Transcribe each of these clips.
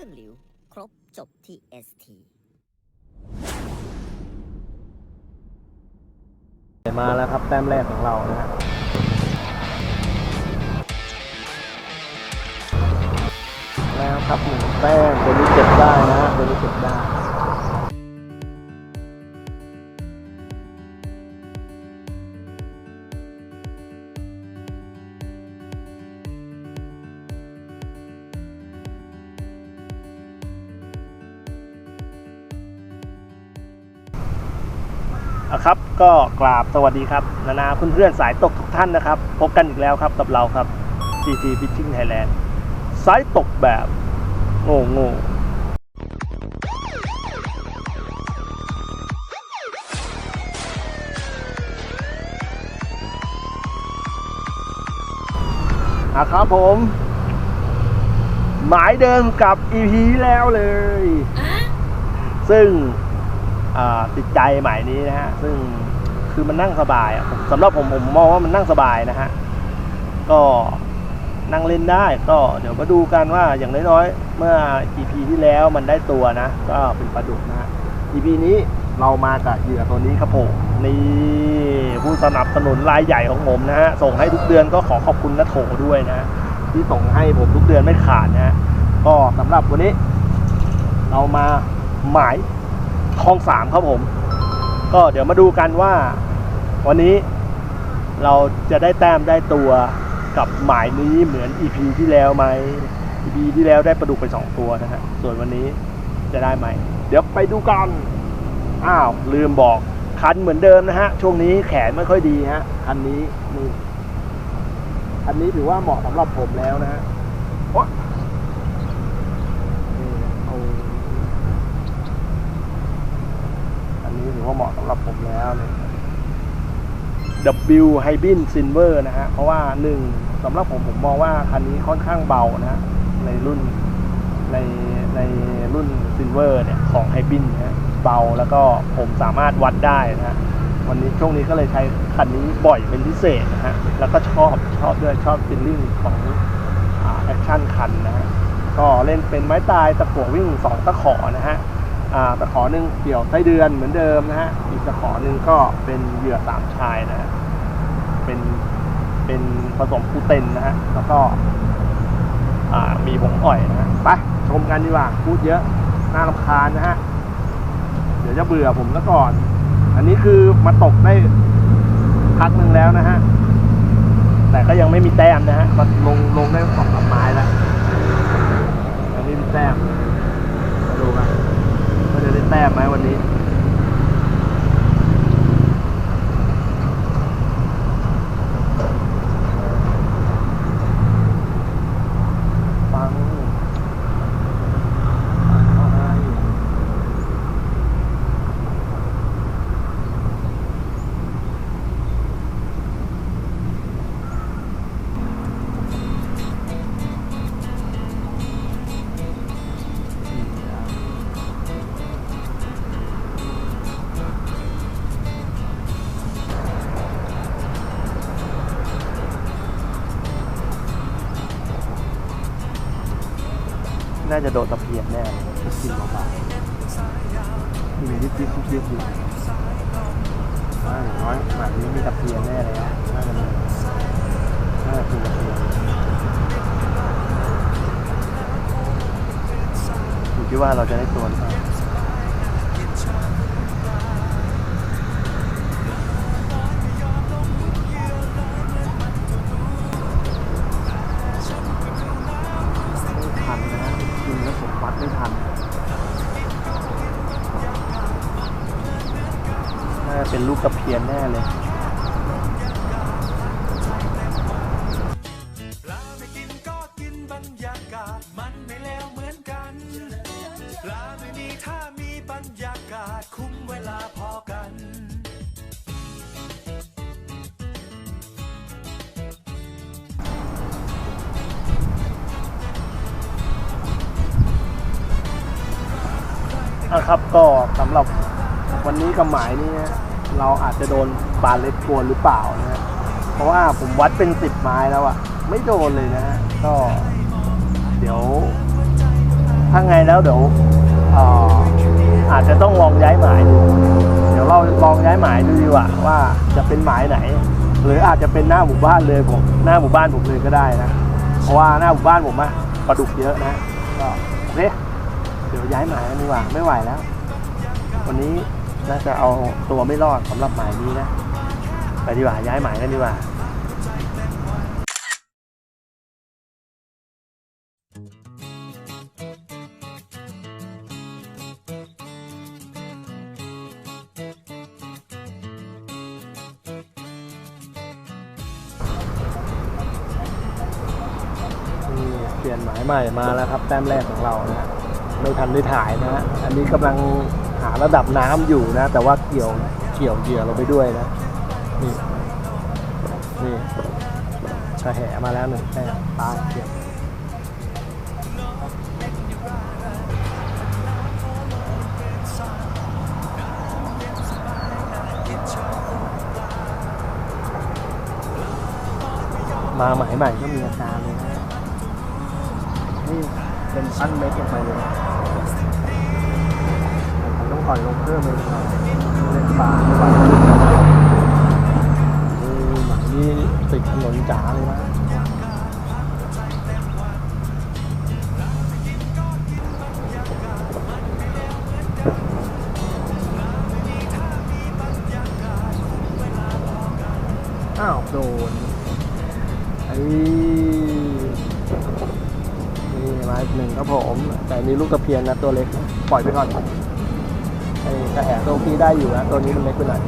รื่องหลิว ครบจบที่ ST มาแล้วครับแต้มแรกของเรานะฮะแล้วครับหนึ่งแต้มตัวนี้เจ็บได้นะฮะตัวนี้เจ็บได้ ครับก็กราบสวัสดีครับ นานาเพื่อนๆสายตกทุกท่านนะครับ พบกันอีกแล้วครับกับเราครับ GT Fishing Thailand สายตกแบบโง่โง่อะครับผม หมายเดิมกับ EP แล้วเลย ซึ่งอ่า ติดใจใหมายนี้นะฮะซึ่งคือมันนั่งสบายสำหรับผมผมมองว่ามันนั่งสบายนะฮะก็นั่งเล่นได้ก็เดี๋ยวมาดูกันว่าอย่างน้อยๆ เมื่อ EP ที่แล้วมันได้ตัวนะ ก็เป็นปลาดุกนะฮะ EP นี้เรามากับเหยื่อตัวนี้ครับผมนี่ผู้สนับสนุนรายใหญ่ของผมนะฮะส่งให้ทุกเดือนก็ขอขอบคุณนะโถด้วยนะที่ส่งให้ผมทุกเดือนไม่ขาดนะฮะก็สำหรับวันนี้ เรามาหมาย คลองสามครับผม ก็เดี๋ยวมาดูกันว่า วันนี้เราจะได้แต้มได้ตัวกับหมายนี้เหมือน EP ที่แล้วไหม EP ที่แล้วได้ปลาดุกไปสองตัวนะฮะ ส่วนวันนี้จะได้ไหม เดี๋ยวไปดูกัน อ้าว ลืมบอก คันเหมือนเดิมนะฮะ ช่วงนี้แขนไม่ค่อยดีฮะ คันนี้นี่ คันนี้ถือว่าเหมาะสำหรับผมแล้วนะฮะโอ๊ะนี่เอา อันนี้ถือว่าเหมาะสำหรับผม แล้วเลย W h y b r i n Silver นะฮะ เพราะว่าหนึ่งสำหรับผมผมมองว่าคันนี้ค่อนข้างเบานะฮะ ในรุ่นในในรุ่น Silver เนี่ยของ h y b i n นะฮะเบาแล้วก็ผมสามารถวัดได้นะฮะวันนี้ช่วงนี้ก็เลยใช้คันนี้บ่อยเป็นพิเศษนะฮะ แล้วก็ชอบชอบด้วยชอบฟิลลิ่งของแอคชั่นคันนะฮะ ก็เล่นเป็นไม้ตายตะกั่ววิ่งสองตะขอนะฮะ ตะขอหนึ่งเกี่ยวไส้เดือนเหมือนเดิมนะฮะอีกตะขอหนึ่งก็เป็นเหยื่อสามชายนะฮะเป็นเป็นผสมปูเต็นนะฮะแล้วก็อ่ามีผงอ่อยนะฮะไปชมกันดีกว่าพูดเยอะน่ารำคาญนะฮะเดี๋ยวจะเบื่อผมซะก่อน อันนี้คือมาตกได้พักหนึ่งแล้วนะฮะแต่ก็ยังไม่มีแต้มนะฮะมันลงลงได้สองสามไม้แล้วยังไม่มีแต้มมาดูกัน ว่าจะ ได้แต้มไหมวันนี้ น่าจะโดนตะเพียนแน่เลยกินเบาๆมียิบยิบยิบยิบอยู่อ่าอย่างน้อยแบบนี้มีตะเพียนแน่เลยนะน่าจะมีน่าจะเป็นตะเพียนอยู่ที่ว่าเราจะได้ตัวหรือเปล่า มีถ้ามีบรรยากาศคุ้มเวลาพอกันอะครับก็สำหรับวันนี้กับหมายนี้นะ เราอาจจะโดนปลาเล็กกวนหรือเปล่านะฮะเพราะว่าผมวัดเป็นสิบไม้แล้วอะไม่โดนเลยนะก็ เดี๋ยว ถ้าไงแล้วเดี๋ยวเอ่อาจจะต้องลองย้ายหมายดู เดี๋ยวเราลองย้ายหมายดูดีกว่าว่าจะเป็นหมายไหน หรืออาจจะเป็นหน้าหมู่บ้านเลยผมหน้าหมู่บ้านผมเลยก็ได้นะ เพราะว่าหน้าหมู่บ้านผมอะปลาดุกเยอะนะก็โอเคเดี๋ยวย้ายหมายดีกว่าไม่ไหวแล้ว วันนี้ น่าจะเอาตัวไม่รอดสำหรับหมายนี้นะไปดีกว่าย้ายหมายกันดีกว่านี่เปลี่ยนหมายใหม่มาแล้วครับ แต้มแรกของเรานะไม่ทันได้ถ่ายนะฮะอันนี้กำลัง หาระดับน้ำอยู่นะ แต่ว่าเกี่ยวเกี่ยวเหยื่อเราไปด้วยนะ นี่นี่ชะแหมาแล้วหนึ่งแต้มตายเกี่ยวมาหมายใหม่ก็มีอาการเลยนะนี่เป็นชั้นเม็ดลงไปเลย องปล่อยลงเพิ่มเลยครับเล่นปลาไม่ไหวนี่หมายนี่ติดถนนจ๋าเลยนะอ้าวโดนไอ้นี่มาหนึ่งครับผม แต่อันนี้ลูกตะเพียนนะตัวเล็ก ปล่อยไปก่อน ไอ้กระแหตัวพี่ได้อยู่นะ ตัวนี้มันเล็กไปหน่อย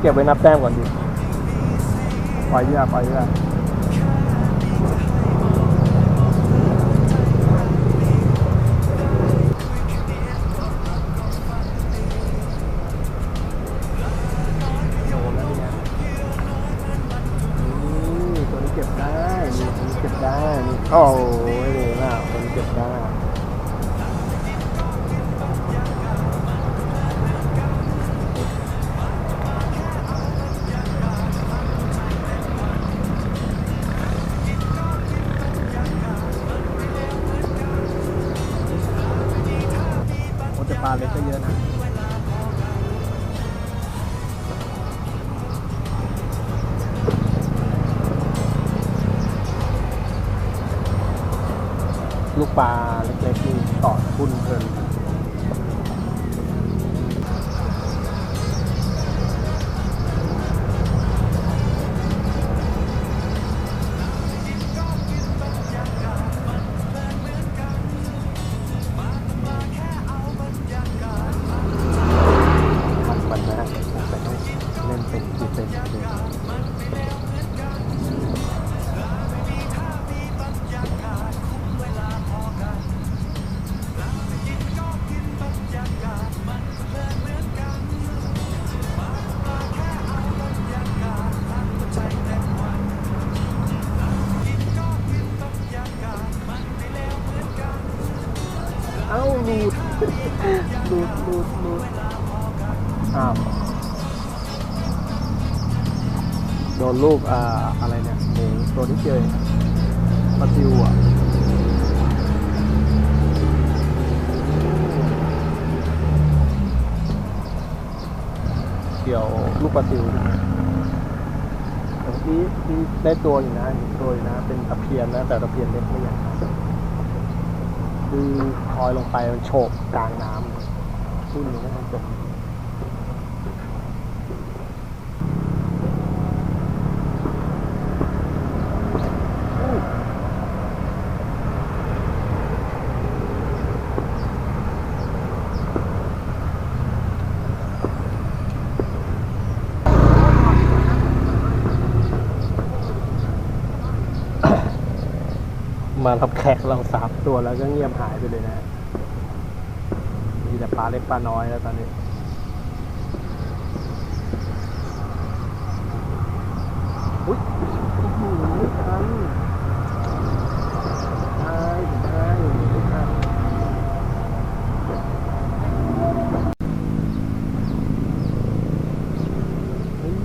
เก็บไว้นับแต้มก่อนดิปล่อยดีกว่าปล่อยดีกว่าโดนแล้วเนี่ยนี่ตัวนี้เก็บได้นี่ตัวนี้เก็บได้นี่โอ้ยนี่นะตัวนี้เก็บได้ ลูกปลาเล็กๆนี่ต่อทุนเพลิน โดนลูกอ่าอะไรเนี่ยหมูตัวนี้เจอปลาซิวอะเกี่ยวลูกปลาซิวแต่เมื่อกี้ที่ได้ตัวอยู่นะตัวอยู่นะ เป็นตะเพียนนะ แต่ตะเพียนเล็กไม่ใหญ่คือคอยลงไปมันโฉบกลางน้ำขึ้นเลยนะครับ มารับแขกเราสามตัวแล้วก็เงียบหายไปเลยนะ มีแต่ปลาเล็กปลาน้อยแล้วตอนนี้ อุ้ยโอ้โหไม่ทันใช่ใช่ไม่ทัน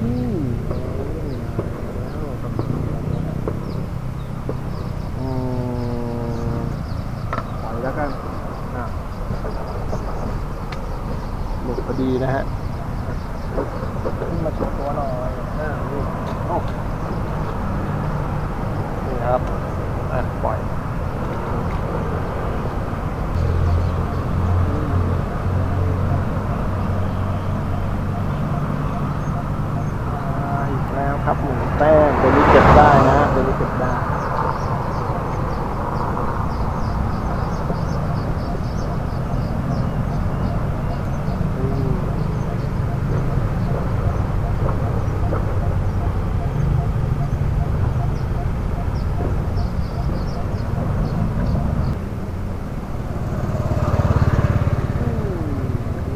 นี่เอาแล้วครับ ขึ้นมาโชว์ตัวหน่อยอ่านี่โอ้นี่นะครับ อะ ปล่อยมาอีกแล้วครับหมูแป้งตัวนี้เก็บได้ นะเก็บได้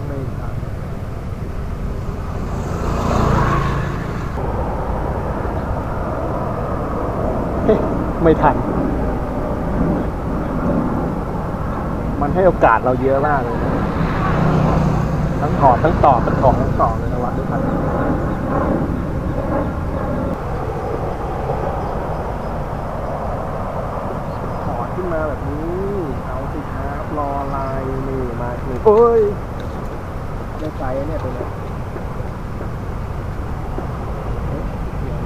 ไม่ทันเฮ้ย ไม่ทัน มันให้โอกาสเราเยอะมากเลย ทั้งถอดทั้งต่อทั้งถอดทั้งต่อเลยนะวัดด้วยกันถอดขึ้นมาแบบนี้ เอาสิครับ รอลายนี่มาหนึ่งโอ้ยได้ใจเนี่ยตัวเนี้ยเอ๊ะเดี๋ยว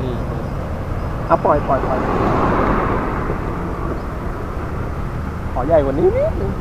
นี่ เอาปล่อยปล่อยปล่อยขอใหญ่กว่านี้นิดนึง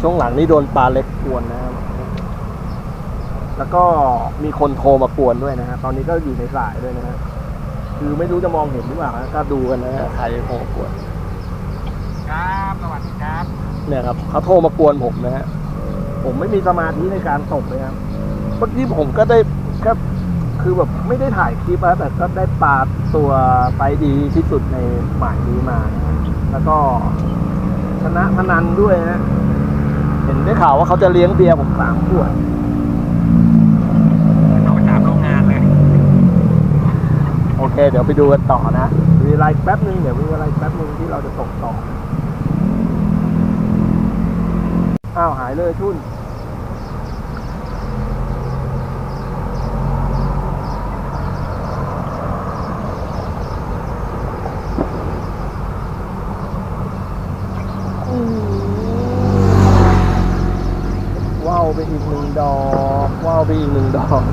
ช่ วงหลังนี่โดนปลาเล็กกวนนะครับ แล้วก็มีคนโทรมากวนด้วยนะฮะ ตอนนี้ก็อยู่ในสายด้วยนะฮะ คือไม่รู้จะมองเห็นหรือเปล่านะก็ดูกันนะฮะใครโทรมากวน ครับสวัสดีครับ เนี่ยครับเขาโทรมากวนผมนะฮะ ผมไม่มีสมาธิในการตกเลยครับ เมื่อกี้ผมก็ได้ก็คือแบบไม่ได้ถ่ายคลิปนะแต่ก็ได้ปลาตัวไซส์ดีที่สุดในหมายนี้มานะฮะแล้วก็ชนะพนันด้วยนะเห็นได้ข่าวว่าเขาจะเลี้ยงเบียร์ผมสามขวดเอาไปตามโรงงานเลย โอเค เดี๋ยวไปดูกันต่อนะ มีเวลาอีกแป๊บนึงเดี๋ยวมีเวลาอีกแป๊บนึงที่เราจะตกต่อ อ้าวหายเลยทุ่น ว้าวไปอีกหนึ่งดอกว้าว ไปอีกหนึ่งดอก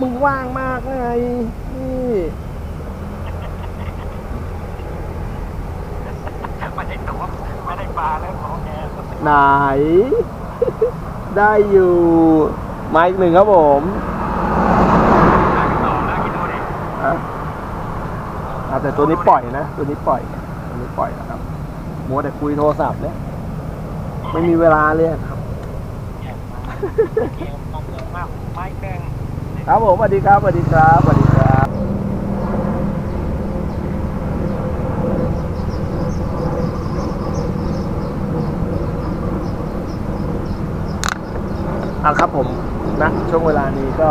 มึงว่างมากไง นี่ไม่ได้ตัวไม่ได้ปลาแล้วของแกไหน ได้อยู่ มาอีกหนึ่งครับผมปลาต่อแล้วคิดดูดิอะอะแต่ตัวนี้ปล่อยนะ ตัวนี้ปล่อย ตัวนี้ปล่อยนะครับ มัวแต่คุยโทรศัพท์เนี่ยไม่มีเวลาเลยครับเกมมองเมืองมากไม้แป้งครับผมสวัสดีครับสวัสดีครับสวัสดีครับอะครับผมนะช่วงเวลานี้ก็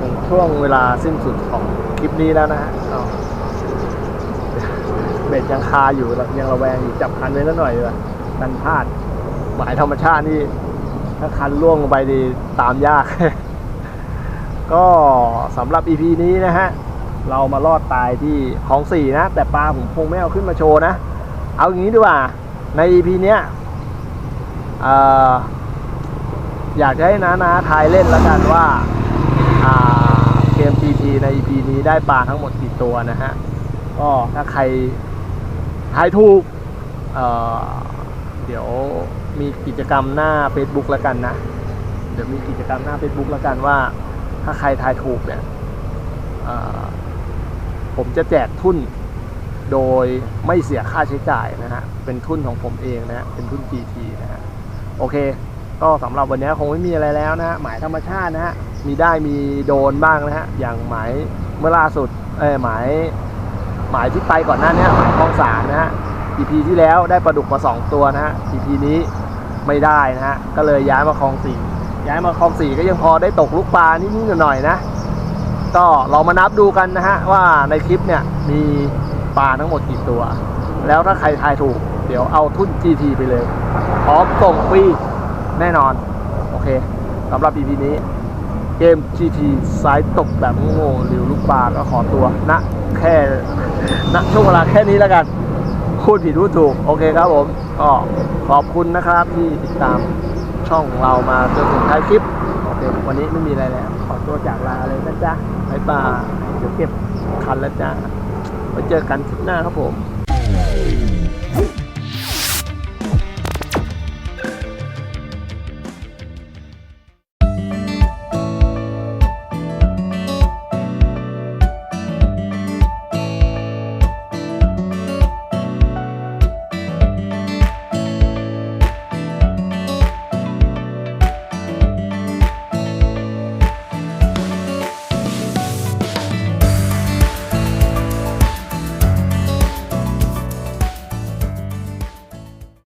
ถึงช่วงเวลาสิ้นสุดของคลิปนี้แล้วนะฮะก็ เบ็ดยังคาอยู่ยังระแวงอยู่จับคันไว้แล้วหน่อยดีกว่ากันพลาดหมายธรรมชาตินี่ถ้าคันล่วงลงไปดีตามยาก ก็สำหรับ EP นี้นะฮะ เรามาลอดตายที่คลองสี่นะ แต่ปลาผมคงไม่เอาขึ้นมาโชว์นะ เอาอย่างนี้ดีกว่า ใน EP เนี้ยออยากจะให้น้านาทายเล่นแล้วกันว่าเกม TT ใน EP นี้ได้ปลาทั้งหมดกี่ตัวนะฮะ ก็ถ้าใคร ทายถูกเเดี๋ยวมีกิจกรรมหน้า Facebook แล้วกันนะ เดี๋ยวมีกิจกรรมหน้า Facebook แล้วกันว่า ถ้าใครทายถูกเนี่ยผมจะแจกทุนโดยไม่เสียค่าใช้จ่ายนะฮะ เป็นทุนของผมเองนะฮะ เป็นทุน GT นะฮะ โอเค ก็สำหรับวันนี้คงไม่มีอะไรแล้วนะฮะ หมายธรรมชาตินะฮะ มีได้มีโดนบ้างนะฮะ อย่างหมายเมื่อล่าสุด เอ้ยหมาย หมายที่ไปก่อนหน้านี้หมายคลองสารนะฮะ EP ที่แล้วได้ปลาดุกมาสองตัวนะฮะ EP นี้ไม่ได้นะฮะ ก็เลยย้ายมาคลองสี่ย้ายมาคลองสี่ก็ยังพอได้ตกลูกปลานิดๆหน่อยๆนะ ก็ลองมานับดูกันนะฮะว่าในคลิปเนี่ยมีปลาทั้งหมดกี่ตัว แล้วถ้าใครทายถูก เดี๋ยวเอาทุน GT ไปเลยพร้อมส่งฟรีแน่นอน โอเคสำหรับ EP นี้เกม GT สายตกแบบโง่หรือลูกปลาก็ขอตัวนะ แค่ ณช่วงเวลาแค่นี้แล้วกันพูดผิดรู้ถูก โอเคครับผม ก็ขอบคุณนะครับที่ติดตามช่องของเรามาจนถึงท้ายคลิป โอเค วันนี้ไม่มีอะไรแล้ว ขอตัวจากลาเลยนะจ๊ะบ๊ายบายเดี๋ยวเก็บคันแล้วจ้าไว้เจอกันคลิปหน้าครับผม